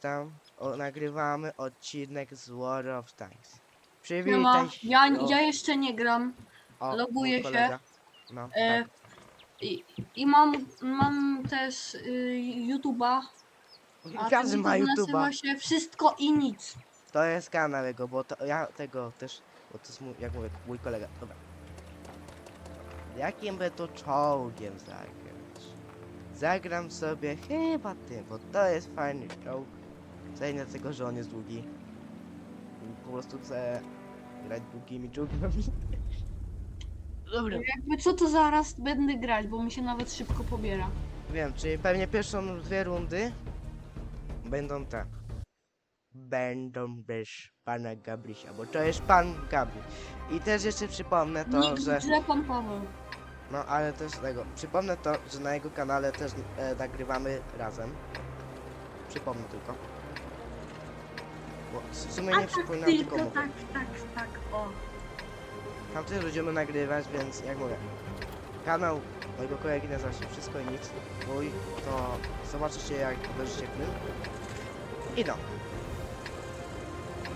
witam. O, nagrywamy odcinek z War of Tanks. Siema. Przywitaj się. Ja, o, ja jeszcze nie gram o, loguję mój się. kolega. No, e, tak. i, i mam, mam też y, YouTube'a. a Każdy ten ma YouTube YouTube'a. nazywa się Wszystko i Nic. To jest kanał jego, bo to ja tego też, bo to jest mój, jak mówię, mój kolega. Dobra. Jakim by tu czołgiem zagrać? Zagram sobie chyba tym, bo to jest fajny czołg. Zajmę tego, że on jest długi. I po prostu chcę grać długimi czołgami. Dobra. Jakby co to zaraz będę grać, bo mi się nawet szybko pobiera. Wiem, czyli pewnie pierwszą dwie rundy będą te. Będą bez pana Gabrysia, bo to jest pan Gabry. I też jeszcze przypomnę to, Nikt że. źle pan Paweł. No ale też tego. Przypomnę to, że na jego kanale też e, nagrywamy razem. Przypomnę tylko. Bo w sumie nie przypominam tylko tylko tak, tak, tak, o. Tam też będziemy nagrywać, więc jak mówię. Kanał mojego kolegi nazywa się Wszystko i Nic. Mój to zobaczycie jak obejrzycie film. I no.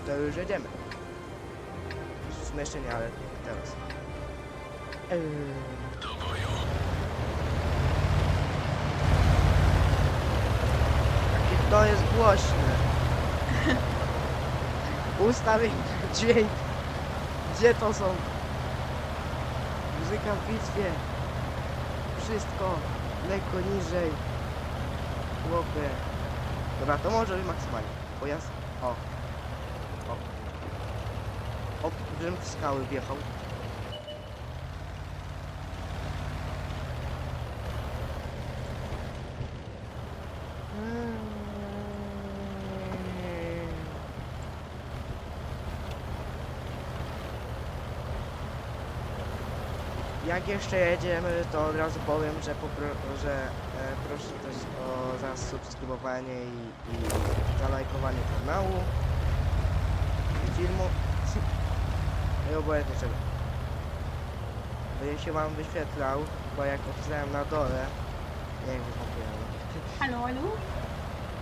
To już jedziemy. W sumie jeszcze nie, ale teraz. Eee. Jakie to jest głośne. Ustawień dźwięk. Gdzie to są? Muzyka w bitwie. Wszystko lekko niżej. Chłopie. Dobra, to może maksymalnie. Pojazd. O. O. O, w skały wjechał. Jak jeszcze jedziemy, to od razu powiem, że, popro- że e, proszę też o zasubskrybowanie i, i zalajkowanie kanału i filmu. I obojętnie czego. Będzie się wam wyświetlał, bo jak opisałem na dole, nie wiem, jak mówiłem, Halo, halo?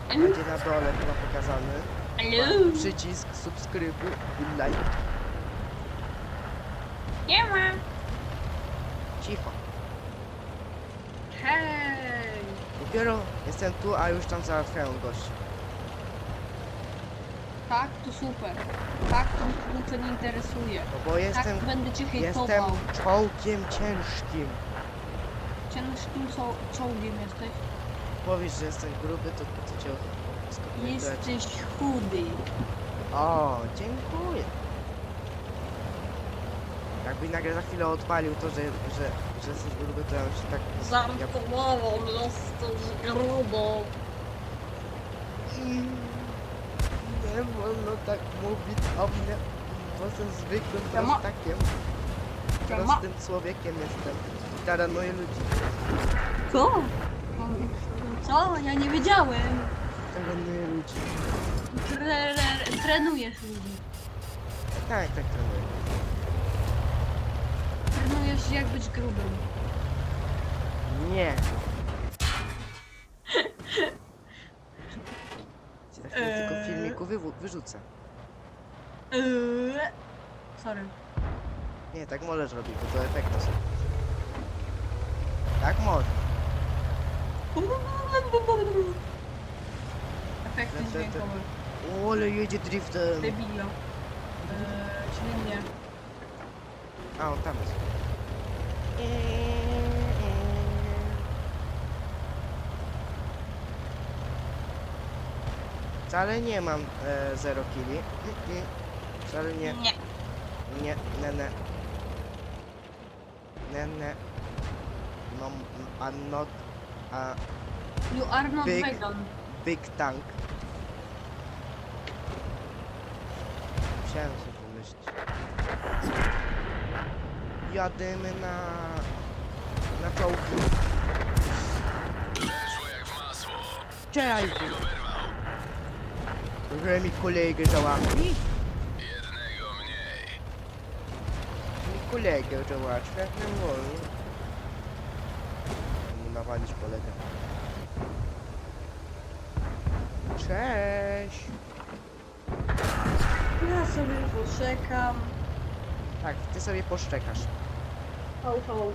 będzie na dole chyba pokazany Halo? przycisk subskrybuj i like. Nie ma. Cicho. Hej. Dopiero jestem tu, a już tam załatwiają gości. Tak, to super. Tak, to mnie to nie interesuje. No bo jestem, tak, będę cię jestem hejtował. czołgiem ciężkim. Ciężkim czo- czołgiem jesteś. Powiesz, że jestem gruby, to, to cię. Jesteś chudy. O, dziękuję. Jakby nagle za chwilę odpalił to, że, że, że jesteś gruby, to ja już tak... Ja, Zamknąłem, jesteś grubo. Nie wolno tak mówić o mnie, bo jestem zwykłym Siema. prostakiem. Siema. Prostym człowiekiem jestem. I taranuję ludzi. Co? Co? Ja nie wiedziałem. Taranuję ludzi. Tre trenujesz ludzi. Tak, tak trenuję. Trenujesz jak być grubym. Nie. Za chwilę tylko Eee. filmiku wywu- wyrzucę. Eee. Sorry. Nie, tak możesz robić, bo to efekty są. Tak może. Efekty dźwiękowe. O, ale jedzie driftem. Debilo. Eee, czyli nie. A, on tam jest. Wcale nie mam e, zero kili. Mm, mm. Wcale nie. Nie. Nie, ne, ne. Ne, ne. No, I'm not a You are not Big. vegan. big tank. Musiałem sobie Jadymy na... na czołgi. Czekaj! Że mi kolegę załatwi? Jednego mniej. Mi kolegę załatwi, jak nie wolno. Mu nawalić kolegę. Cześć! Ja sobie poczekam. Tak, ty sobie poszczekasz. Hał, hał.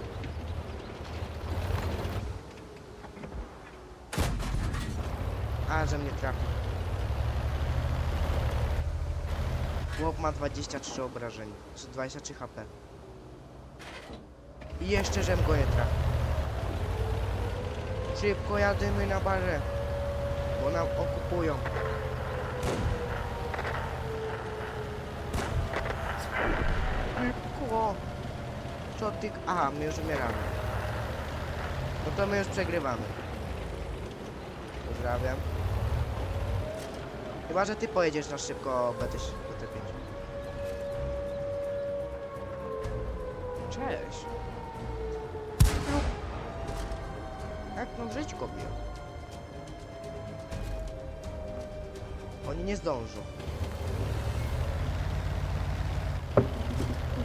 A, że mnie trafi. Chłop ma 23 obrażeń, czy 23 HP. I jeszcze, żem go nie trafił. Szybko jadymy na barę, bo nam okupują. Szybko. Co ty... Aha, my już umieramy. No to my już przegrywamy. Pozdrawiam. Chyba, że ty pojedziesz na szybko BT, BT5. Cześć. Jak no żyć kobiet? Oni nie zdążą.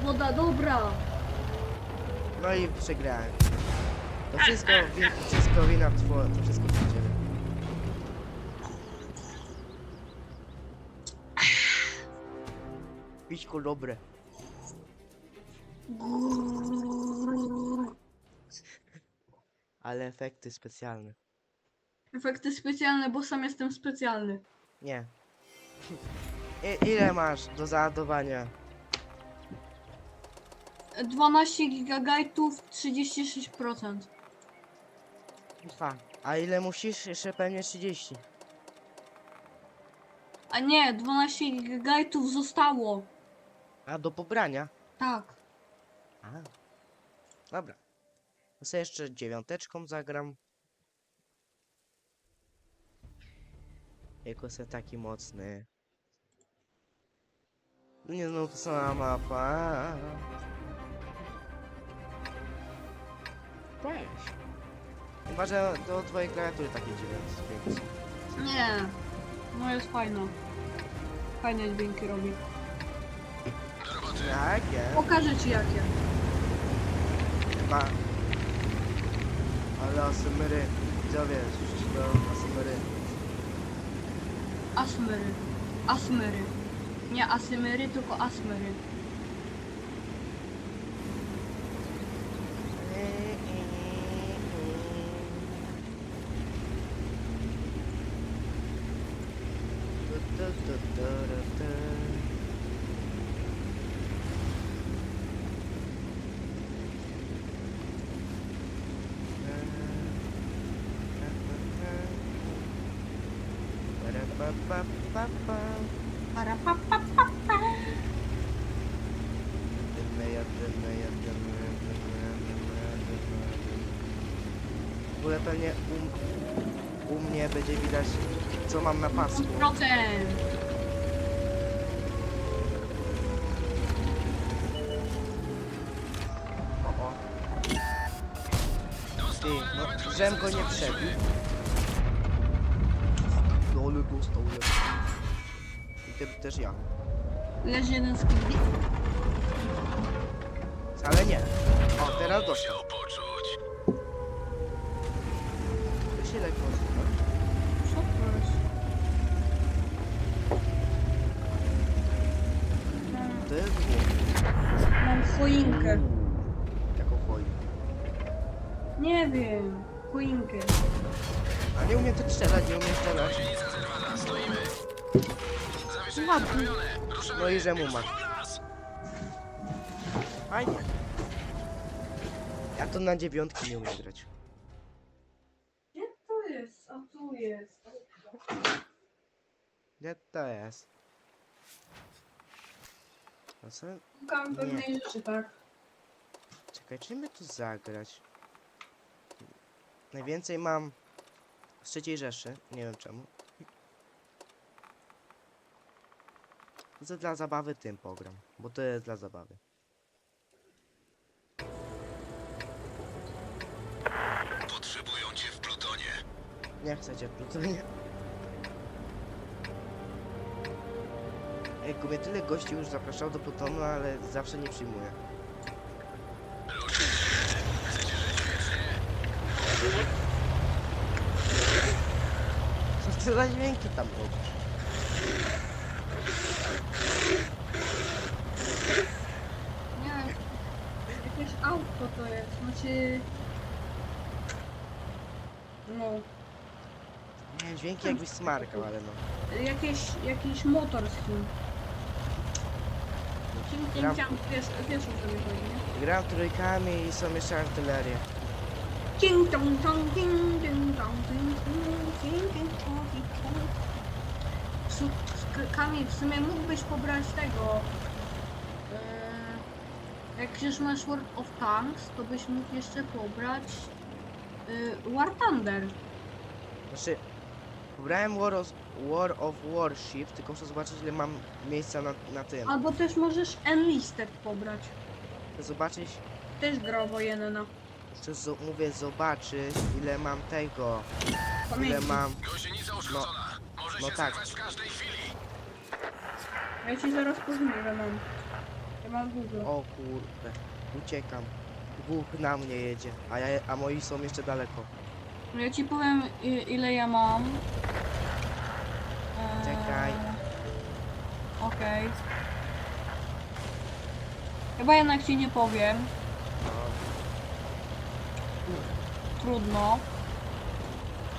Woda dobra. No i przegrałem. To wszystko, wszystko wina twoja, to wszystko dla ciebie. Dobre. Ale efekty specjalne. Efekty specjalne, bo sam jestem specjalny. Nie. I, ile masz do załadowania? 12 gigabajtów, 36%. Dwa. A ile musisz? Jeszcze pewnie 30. A nie, 12 gigabajtów zostało. A do pobrania? Tak. A. Dobra. To sobie jeszcze dziewiąteczką zagram. Jako se taki mocny. Nie znów ta sama mapa. Cześć. Chyba, że do twojej klawiatury takie dźwięki. Nie. No jest fajna. Fajne dźwięki robi. Jakie? Pokażę ci jakie. Ma. Ale asymry. Widzowie, słyszycie to? Asymry. Asmery. Asmery. Nie asymery, tylko asmery. Para pa pa pa pa. W ogóle pewnie u, u mnie będzie widać co mam na pasku. 100%. O, o. Ty, no, żem go nie przebił. No ale dostał lepszy. I ty też ja. Leży jeden z kibli. Ale nie. O, teraz dostał. Musiał poczuć. To się lekko nazywa. Co to jest? Mam- To jest dwóch. Mam choinkę. Jako choi. Nie wiem. Choinkę. A nie umiem tak strzelać, nie umiem strzelać. Ładnie. No i że mu. Raz. Fajnie. Ja to na dziewiątki nie umiem grać. Gdzie to jest? A tu jest. Gdzie to jest? A co? Szukam pewnej rzeczy, tak? Czekaj, czy my tu zagrać? Najwięcej mam z trzeciej Rzeszy, nie wiem czemu. To dla zabawy tym pogram, bo to jest dla zabawy. Potrzebują cię w Plutonie. Nie chcecie Plutonie. Ej, mnie tyle gości już zapraszał do Plutonu, ale zawsze nie przyjmuje. co za dźwięki tam robisz? Nie jakieś auto to jest, znaczy... No, Nie, dźwięki jakbyś smarkał, ale no. jakiś, jakiś motor z tym. Czym tym Ram- chciałam, wiesz, wiesz o co mi chodzi, nie? Gram trójkami i są jeszcze artylerie. Ding dong ding ding Kamil, w sumie mógłbyś pobrać tego. e, Jak już masz World of Tanks, to byś mógł jeszcze pobrać e, War Thunder. Znaczy, pobrałem War of, War of Warship, tylko muszę zobaczyć ile mam miejsca na, na tym. Albo też możesz Enlisted pobrać. Chcę zobaczyć, Też gra wojenna. Chcę zo- mówię zobaczyć ile mam tego, ile mam, Gąsienica uszkodzona. Może no się tak. zerwać w każdej chwili. Ja ci zaraz powiem, że mam. Ja mam Google. o kurde, uciekam. Dwóch na mnie jedzie, a, ja, a moi są jeszcze daleko. Ja ci powiem i- ile ja mam. Eee, Czekaj. Okej. Chyba jednak ci nie powiem. No, Trudno.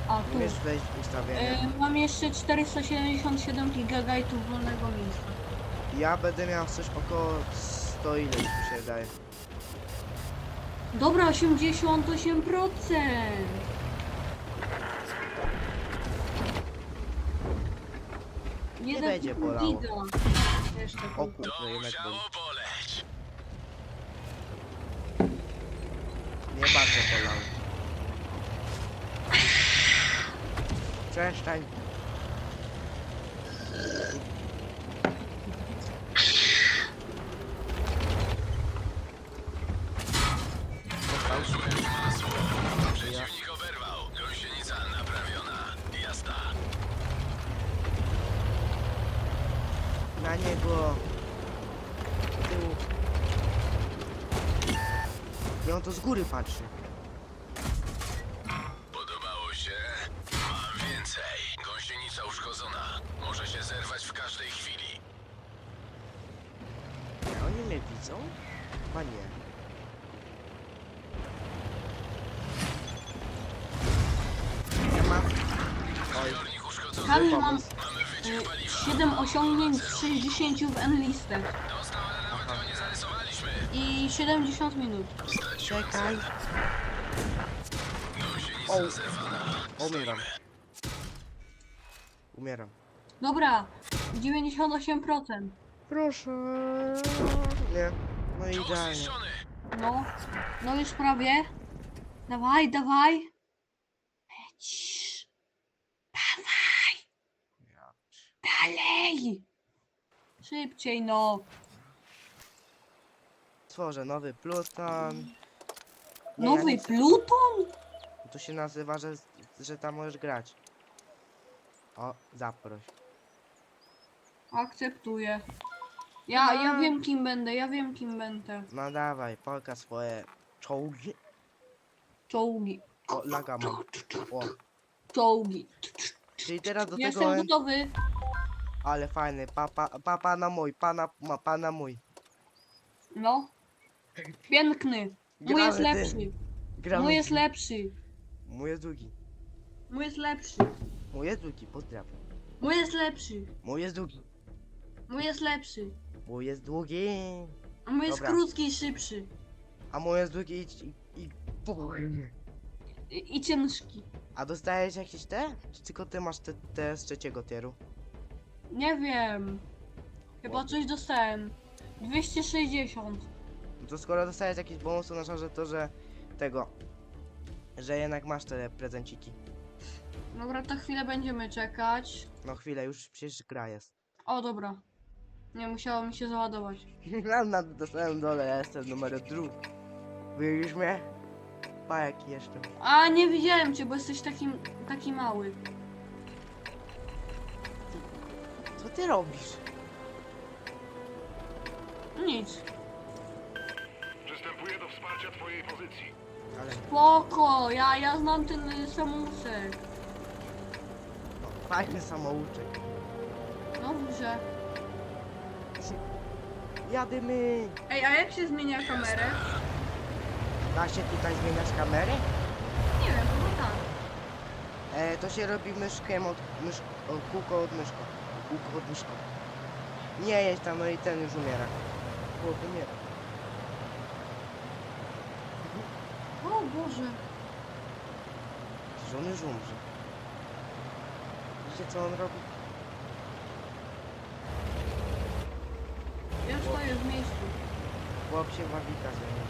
A tu. umiesz wejść w ustawienia. Eee, mam jeszcze 477 GB wolnego miejsca. Ja będę miał coś około 100 ile mi się wydaje. Dobra, 88%! Nie Jeden będzie pół bolało. giga. Jeszcze O kurde, jednak boli. musiało boleć. Nie bardzo bolało. Przestań. Góry patrzy. Podobało się? Mam więcej. Gąsienica uszkodzona. Może się zerwać w każdej chwili. A oni mnie widzą? Chyba nie. Ja mam... Oj, Zbiornik uszkodzony. Mam pomysł. Mamy wyciek y, paliwa. 7 osiągnięć z 60 w Enlisted Dostał, zarysowaliśmy. i 70 minut. Czekaj. O. Umieram. Umieram. Dobra, 98%. Proszę. Nie. No idealnie. No, no już prawie. Dawaj, dawaj. Dawaj, dalej. Szybciej, no. Tworzę nowy pluton. Nie, ja Nowy Pluton? To się nazywa, że, że tam możesz grać. O, zaproś. Akceptuję. Ja, ja A. wiem kim będę, ja wiem kim będę. No dawaj, pokaż swoje czołgi. Czołgi, O, laga mam. O, czołgi. czyli teraz do Jestem tego... gotowy. Ale fajny, papa, pa, pana mój, pana, ma, pana mój. No. Piękny. Mój Gramy jest tym. lepszy. Gramy Mój jest lepszy. Mój jest długi. Mój jest lepszy. Mój jest długi, pozdrawiam. Mój jest lepszy. Mój jest długi. Mój jest lepszy. Mój jest długi. A mój jest Dobra. krótki i szybszy. A mój jest długi i... i, i... I, i ciężki. A dostajesz jakieś te? Czy tylko ty masz te, te z trzeciego tieru? Nie wiem. Chyba coś dostałem. 260. No to skoro dostajesz jakieś bonusy, oznacza, że to, że tego... Że jednak masz te prezenciki. Dobra, to chwilę będziemy czekać. No chwilę, już przecież gra jest. O, dobra. Nie musiało mi się załadować. Na, na, na samym dole ja jestem numer drugi. Widzisz mnie? Pa jaki jeszcze. A, nie widziałem cię, bo jesteś taki, taki mały. Co ty robisz? Nic. Pozycji. Ale Spoko, ja, ja znam ten y, samouczek. no, fajny samouczek. Dobrze. Jadymy! Ej, a jak się zmienia kamerę? Da się tutaj zmieniać kamerę? Nie wiem, chyba tak. E, to się robi myszkiem od mysz, o, kółko od myszko. Kółko od myszko. Nie jedź tam, no i ten już umiera. Chłop umiera. O Boże. Że on już umrze. Widzicie co on robi? Ja stoję w miejscu. Chłop się wawika ze mną.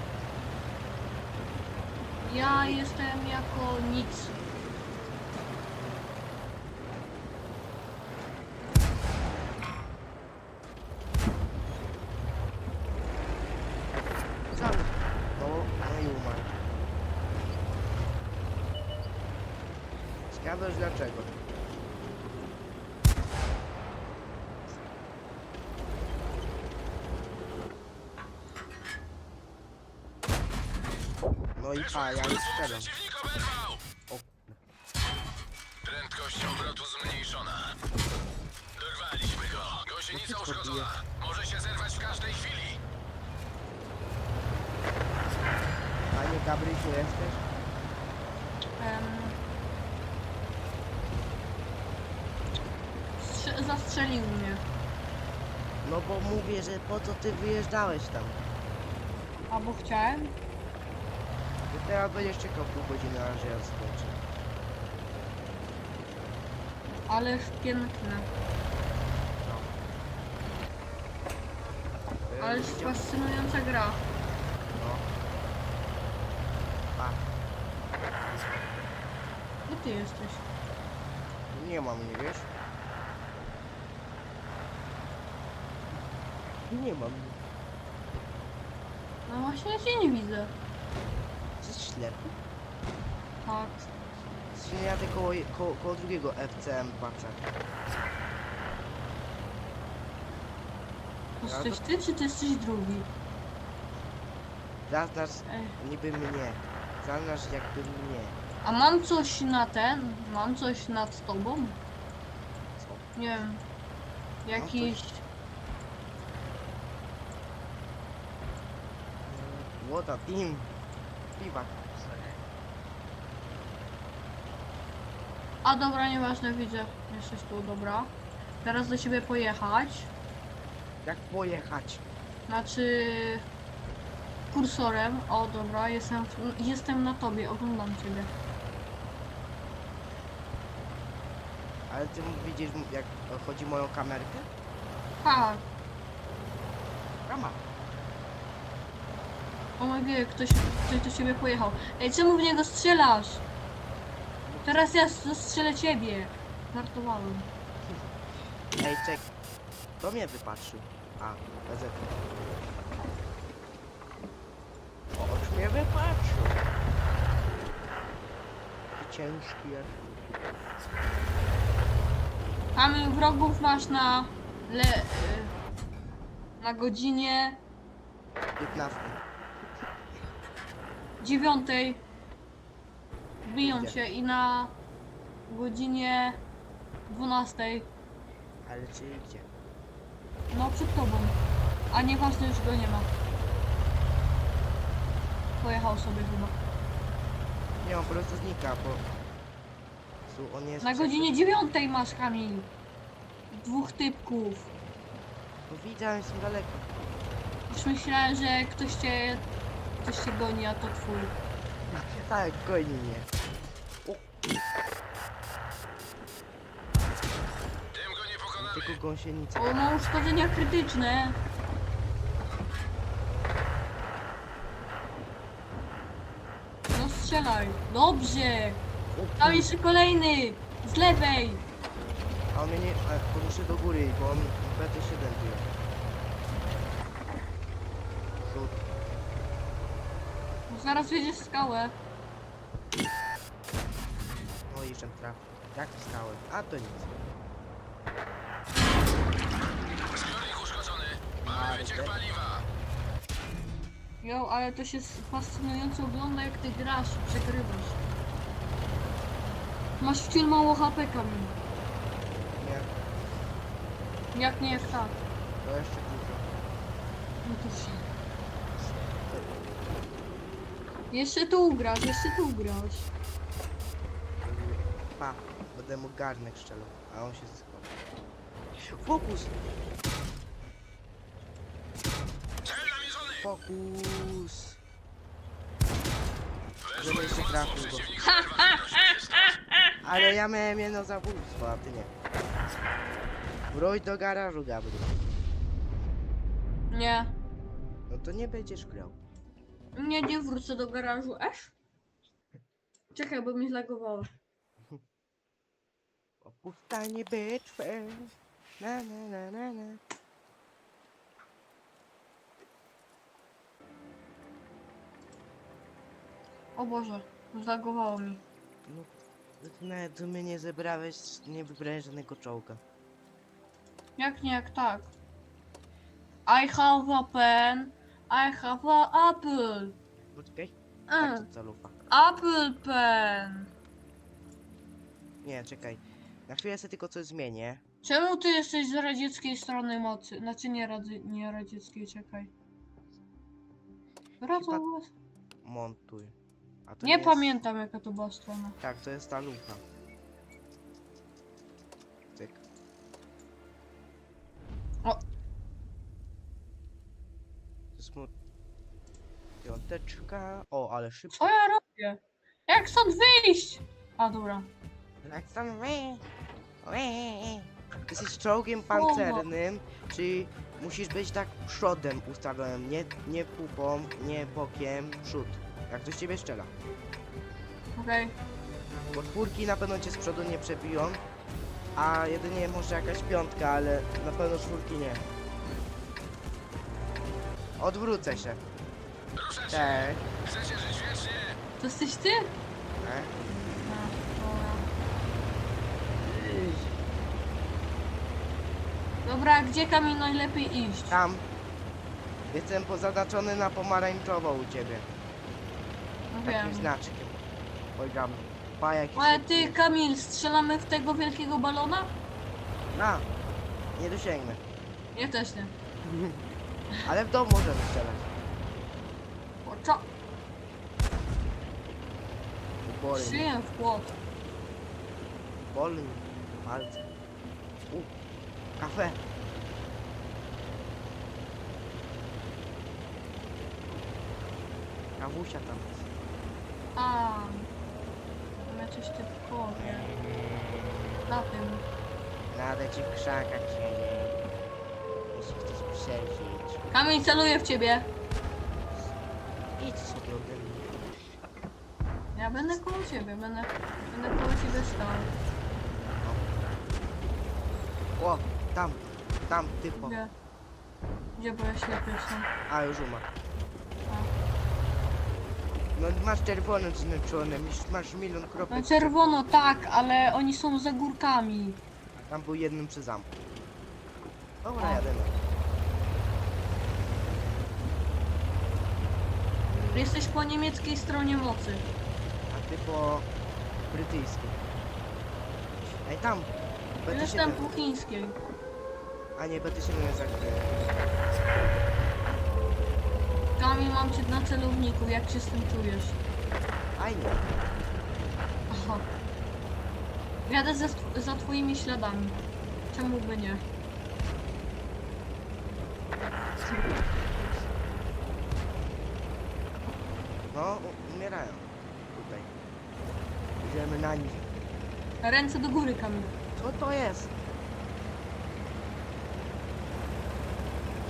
Ja jestem jako nic. Co? No, no i umarł. Ciekawe już dlaczego. I pa, ja oberwał! O. Prędkość obrotu zmniejszona. Dorwaliśmy go. Gąsienica No uszkodzona. Może się zerwać w każdej chwili. Panie Gabrysiu jesteś? Strze- zastrzelił mnie. No bo mówię, że po co ty wyjeżdżałeś tam? Albo chciałem? Teraz będziesz czekał pół godziny, aż ja skończę. Ależ piękne. E, Ależ widział- fascynująca gra. No. A, Gdzie ty jesteś? nie mam, nie wiesz? Nie mam. No właśnie ja cię nie widzę. Tak. Się jadę koło, koło, koło drugiego FCM patrzę. Jesteś ty, czy ty jesteś drugi? Zaznacz niby mnie. Zaznacz jakby mnie. A mam coś na ten? Mam coś nad tobą? Co? Nie wiem. Jakiś... Łota, team. Piwa. A dobra, nieważne, widzę. Jesteś tu, dobra. Teraz do ciebie pojechać. Jak pojechać? Znaczy... Kursorem. O, dobra, jestem, w- jestem na tobie, oglądam ciebie. Ale ty widzisz jak chodzi moją kamerkę? Tak. Rama. O my God, ktoś, ktoś do ciebie pojechał. Ej, czemu w niego strzelasz? Teraz ja zastrzelę ciebie. Żartowałem. Ej, czek. Kto mnie wypatrzył? A, PZ. Oż mnie wypatrzył. Ty ciężki jak... Mamy wrogów masz na... Le... y, Na godzinie 15. dziewiątej. Biją Gdzie? cię i na godzinie 12. Ale czyli gdzie? No przed tobą. A nieważne już go nie ma. Pojechał sobie chyba. Nie, on po prostu znika, bo... Su, on jest... Na przed- godzinie dziewiątej masz Kamil. Dwóch typków. No widzę, ale jestem daleko. Już myślałem, że ktoś cię, ktoś cię goni, a to twój. Tak, goni mnie. Tym go nie pokonamy. Tylko gąsienica. O, ma uszkodzenia krytyczne. No strzelaj. Dobrze. O, Tam jeszcze kolejny. Z lewej. A on mnie nie... A, bo muszę do góry, bo on BT7 bije. Cud. Zaraz wjedziesz w skałę. No i jeszcze trafił. Jak w skałę? A to nic. Zbiornik uszkodzony. Mamy wyciek paliwa. Jo, ale to się fascynująco ogląda jak ty grasz i przegrywasz. Masz wciąż mało HP Kamil. Nie, Jak nie jest tak. to jeszcze dużo. No to się. Jeszcze tu ugrasz, jeszcze tu ugrasz. Pa, będę mu garnek strzelał, a on się schował. Fokus! Fokus! Żeby jeszcze trafił go. Ale ja miałem jedno zabójstwo, a ty nie. Wróć do garażu, Gabriel. Nie. No to nie będziesz grał. Nie, nie wrócę do garażu, esz? Czekaj, bo mi zlagowało. Opuszczanie bitwy. Na na na na na. O Boże, zlagowało mi. No, ty nawet mnie nie zebrałeś, nie wybrałeś żadnego czołga. Jak nie, jak tak. I have a pen. I have a apple. Poczekaj, tak to calufa. apple pen. Nie, czekaj. Na chwilę sobie tylko coś zmienię. Czemu ty jesteś z radzieckiej strony mocy? Znaczy nie, radzy, nie radzieckiej, czekaj. Chyba- was? Montuj. A to Nie jest- pamiętam jaka to była strona. Tak, to jest ta lufa. Piąteczka. O, ale szybko. Co ja robię? Jak stąd wyjść? A dobra. Jak tam wy? Wy. Jesteś czołgiem pancernym, czyli musisz być tak przodem ustawionym, nie, nie pupą, nie bokiem, przód. Jak ktoś ciebie strzela. Okej. Bo czwórki na pewno cię z przodu nie przebiją, a jedynie może jakaś piątka, ale na pewno czwórki nie. Odwrócę się. Cześć. Chcecie żyć wiecznie? To jesteś ty? E? A, dobra. Gdzie Kamil najlepiej iść? Tam. Jestem pozaznaczony na pomarańczowo u ciebie. No Takim wiem. znaczkiem. Pa jakiś Ale ty, jest. Kamil, strzelamy w tego wielkiego balona? Na. Nie dosięgnę. Ja też nie. Ale w domu możemy strzelać. Co? Boli. Szyję w płot. Boli. Palce. U. Kafe. Kawusia tam jest. A, tam jacyś typkowie. Na tym. Nade ci w krzakach siedzi. Jeśli chcesz przeżyć. Kamil celuje w ciebie. Idź sobie ode mnie. Ja będę koło ciebie, będę, będę koło ciebie stał. O, tam. Tam, typo. Gdzie? Gdzie, bo ja ślepy. A, już umarł. A. No masz czerwony znaczony, masz- masz milion No kropek. czerwono tak, ale oni są za górkami. Tam był jednym przy zamku. Dobra, O. jademy. Jesteś po niemieckiej stronie mocy. A ty po brytyjskim. Ej, tam! BT7. Jestem po chińskiej. A nie, BT7 jest zakryty. Kamil, mam cię na celowniku, jak się z tym czujesz? Fajnie. Aha. Jadę za, za twoimi śladami. Czemu by nie? No, u- umierają. Tutaj. Idziemy na nich. Ręce do góry, Kamil. Co to jest?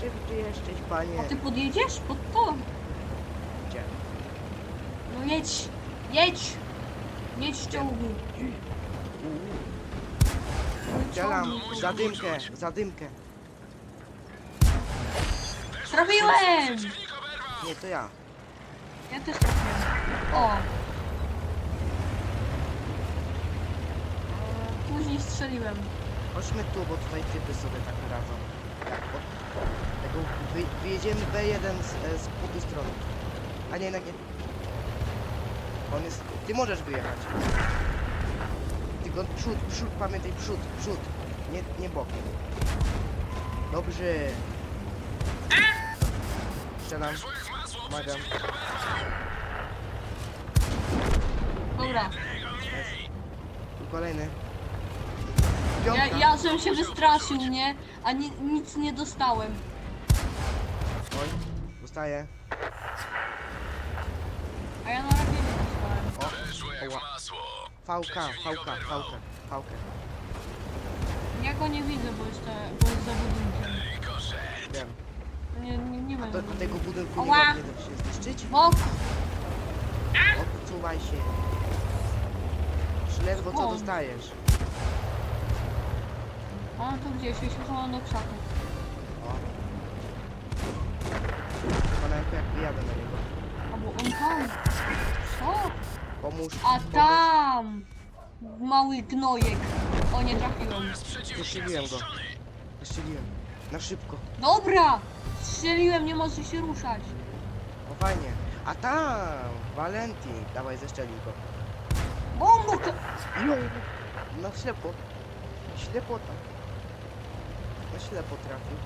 Czy ty jesteś, panie? A ty podjedziesz pod to? Gdzie? No jedź! Jedź! Jedź czołgu. Uuu. Mój Strzelam. czołgu. Zadymkę, zadymkę. Trafiłem! Nie, to ja. Ja też trafiłem. O! E, Później strzeliłem. Chodźmy tu, bo tutaj typy sobie tak radzą. Jak od tego wy, wyjedziemy B1 z, e, z drugiej strony. A nie, jednak nie. On jest. Ty możesz wyjechać. Tylko przód, przód, pamiętaj, przód, przód. Nie, nie bokiem. Dobrze. Strzelam. Jak masło, Pomagam. Dobra. Tylko kolejny. Ja, Piątka. ja żem się wystraszył, nie? A ni, nic nie dostałem. Oj, dostaję. A ja na razie nie dostałem. Fałka, fałka, fałka, fałkę. Ja go nie widzę, bo jest, te, bo jest za budynkiem. Nie, A, będę. to, a tego budynku nie, da- nie da się zniszczyć? Bok! Odsuwaj się. Ledwo co O. dostajesz. A on tu gdzieś, ja się chowam do krzaków. O. Nawet jak wyjadę na niego. Albo on tam. Co? Pomóż. A pomóż. tam! Mały gnojek. O, nie trafiłem. Z przeciwnika Zestrzeliłem go. zniszczony. Na szybko. Dobra! Strzeliłem, nie może się ruszać. O fajnie. A tam! Valentin. Dawaj, zeszczelij go. Bombo! Jo! Na ślepo. Ślepota. Na ślepo trafił.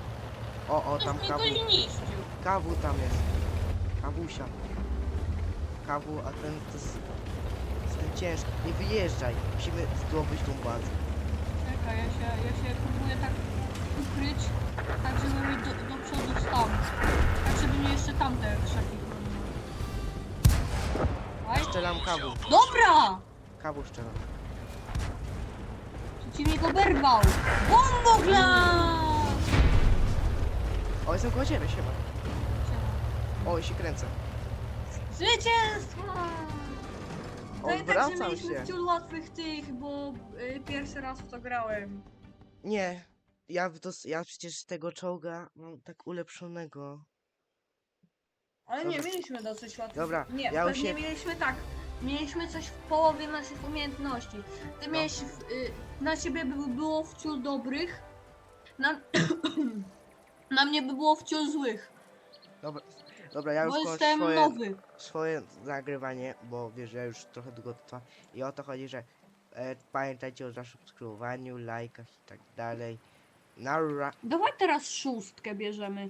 O, o, tam kawu. Kawu tam jest. Kawusia. Kawu, a ten to jest... Ten ciężki. Nie wyjeżdżaj. Musimy zdobyć tą bazę. Czekaj, ja się, ja się próbuję tak ukryć, tak żeby mi do, do przodu stał. Tak żeby mnie jeszcze tamte krzaki chroniły. Aj. Strzelam kawu. Dobra! Kawu strzelam. Przeciwnik oberwał! Bomboklas! O, jestem koło ciebie, siema. O, się kręcę. Zwycięstwo! To i tak, że Odwracam mieliśmy się. łatwych tych, bo y, pierwszy raz w to grałem. Nie. Ja, w dos- ja przecież tego czołga mam tak ulepszonego. Ale Dobra. nie, mieliśmy dosyć łatwych. Dobra, nie, ja pewnie się- mieliśmy tak. Mieliśmy coś w połowie naszych umiejętności. Ty No. miałeś, w- y, na ciebie by było wciul dobrych, na, na mnie by było wciul złych, Dobra, dobra ja już bo kończę jestem swoje, nowy. swoje nagrywanie, bo wiesz, że już trochę długo trwa. I o to chodzi, że e, pamiętajcie o zasubskrybowaniu, lajkach i tak dalej. Nara. Dawaj teraz szóstkę bierzemy.